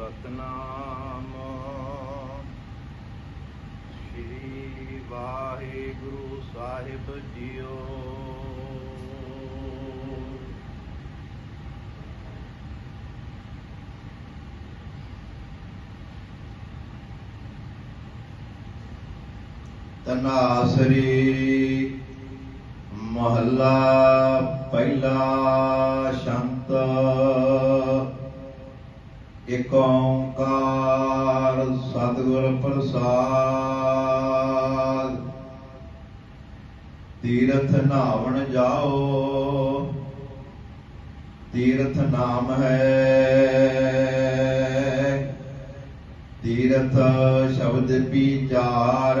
Satnam Shri Waheguru Sahib JIO ਤਨਾਸਰੀ ਮਹੱਲਾ ਪਹਿਲਾ ਸ਼ੰਤ ਏਕ ਓੰਕਾਰ ਸਤਿਗੁਰ ਪ੍ਰਸਾਦ। ਤੀਰਥ ਨਾਵਣ ਜਾਓ, ਤੀਰਥ ਨਾਮ ਹੈ। ਤੀਰਥ ਸ਼ਬਦ ਵਿਚਾਰ,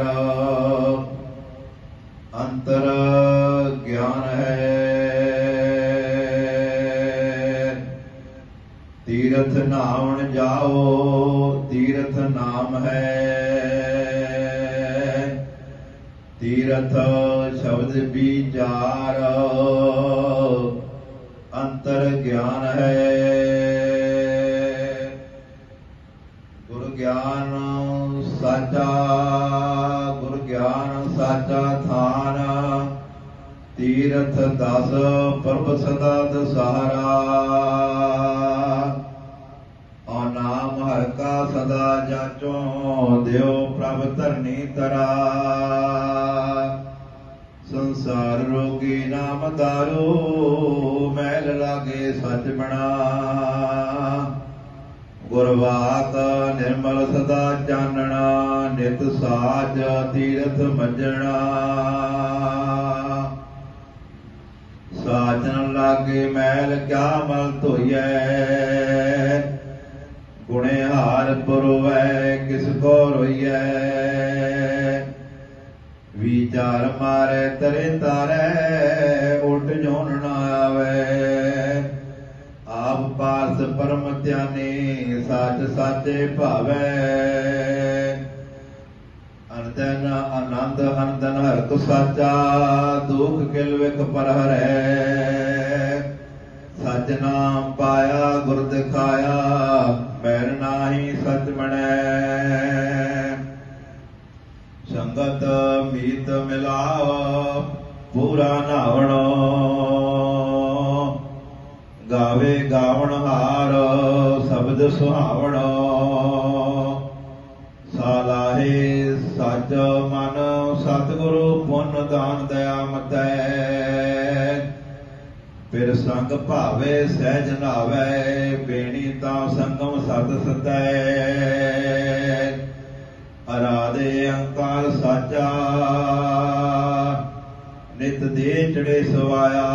ਅੰਤਰ ਗਿਆਨ ਹੈ। ਤੀਰਥ ਨਾਵਣ ਜਾਓ, ਤੀਰਥ ਨਾਮ ਹੈ। ਤੀਰਥ ਸ਼ਬਦ ਵਿਚਾਰ ਅੰਤਰ ਗਿਆਨ ਹੈ। ਗੁਰ ਗਿਆਨ ਸਾਚਾ ਗੁਰ ਗਿਆਨ ਸਾਚਾ ਥਾਨ। ਤੀਰਥ ਦਸ ਪ੍ਰਭ ਸਦਾ ਦਸਹਾਰਾ ਹਰ ਕਾ ਸਦਾ ਜਾਚੋ, ਦਿਓ ਪ੍ਰਭ ਧਰਨੀ ਤਰਾ ਸੰਸਾਰ ਰੋਗੀ ਨਾਮ ਦਾਰੂ ਮੈਲ ਲਾਗੇ ਸੱਚ ਬਣਾ। ਗੁਰਵਾਕ ਨਿਰਮਲ ਸਦਾ ਚਾਨਣਾ, ਨਿਤ ਸਾਜ ਤੀਰਥ ਮੱਜਣਾ। ਸਾਜਨ ਲਾਗੇ ਮੈਲ ਕਿਆ ਮਲ ਧੋਈਐ ਗੁਣੇ ਹਾਰ ਪੁਰਵੈ, ਕਿਸ ਕੋ ਰੋਈਐ? ਵਿਚਾਰ ਮਾਰੇ, ਤਰੇ ਤਾਰੇ ਉਲਟ ਜੋਨ ਨਾ ਆਵੇ। ਆਪ ਪਾਸ ਪਰਮ ਧਿਆਨੀ, ਸੱਚ ਸਾਚੇ ਭਾਵੇ। ਅਨੰਦਨ ਆਨੰਦ ਅਨੰਦਨ ਹਰ ਕੋ ਸਾਚਾ, ਦੁਖ ਕਿਲ ਵਿਖ ਪਰ ਹਰੈ ਸਚ ਨਾਮ ਪਾਇਆ, ਗੁਰ ਦਿਖਾਇਆ ਸੰਗਤ ਮੀਤ ਮਿਲਾਵ ਪੂਰਾ ਨਾਵਣੋ। ਗਾਵੇ ਗਾਵਣ ਹਾਰ, ਸ਼ਬਦ ਸੁਹਾਵਣ। ਸਾਲਾਹੇ ਸੱਚ ਮਨ, ਸਤਿਗੁਰੂ ਪੁੰਨ ਦਾਨ ਦਇਆ ਮਤੈ। ਫਿਰ ਸੰਗ ਭਾਵੇ ਸਹਿਜ ਨਾਵੇ, ਬੇਣੀ ਤਾਂ ਸੰਗਮ ਸਤ ਸਤੈ। ਅਰਾਦੇ ਅੰਕਾਰ ਸਾਚਾ, ਨਿਤ ਦੇ ਚੜੇ ਸਵਾਇਆ।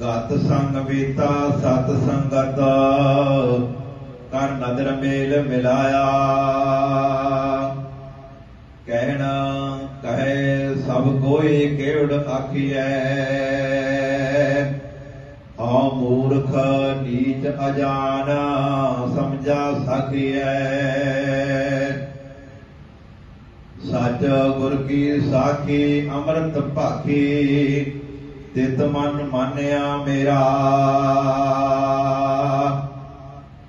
ਗਤ ਸੰਗ ਬੀਤਾ, ਸਤ ਸੰਗਤ ਕਰ ਨਦਰ ਮੇਲ ਮਿਲਾਇਆ। ਕਹਿਣਾ, ਕਹੇ, ਸਭ ਕੋਈ ਕੇਵੜ ਆਖੀਐ। ਆ ਮੂਰਖ ਨੀਚ ਅਜਾਨ ਸਮਝਾ ਸਕੀਐ। ਸੱਚ ਗੁਰ ਕੀ ਸਾਖੀ, ਅੰਮ੍ਰਿਤ ਭਾਖੀ, ਤਿਤ ਮਨ ਮਾਨਿਆ ਮੇਰਾ।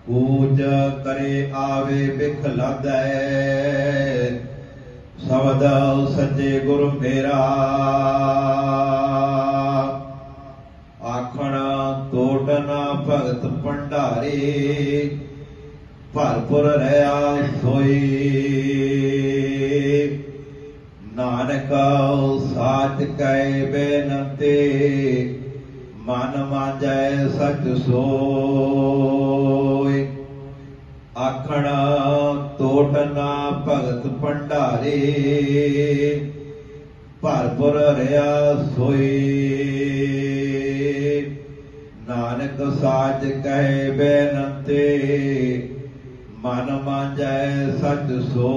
ਕੂਚ ਕਰੇ ਆਵੇ ਬਿਖ ਲਾਦੈ, ਸ਼ਬਦ ਸੱਜੇ ਗੁਰ ਮੇਰਾ। ਭੰਡਾਰੀ ਭਰਪੁਰ ਰਹਾ ਸੋਈ ਨਾਨਕ, ਸਾਚ ਕੈ ਬੇਨੰਤੇ, ਮਨ ਮਾਂਜੈ ਸਚ ਸੋਈ ਆਖਣ, ਤੋਟ ਨਾ ਭਗਤ ਭੰਡਾਰੇ, ਭਰਪੁਰ ਰਿਆ ਸੋਈ ਨਾਨਕ ਸਾਚ ਕਹੇ ਬੇਨੰਤੇ, ਮਨ ਮਾਂਜੈ ਸਚ ਸੋਈ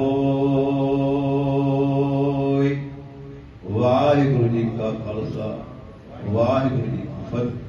ਵਾਹਿਗੁਰੂ ਜੀ ਕਾ ਖਾਲਸਾ, ਵਾਹਿਗੁਰੂ ਜੀ ਕੀ ਫਤਿਹ।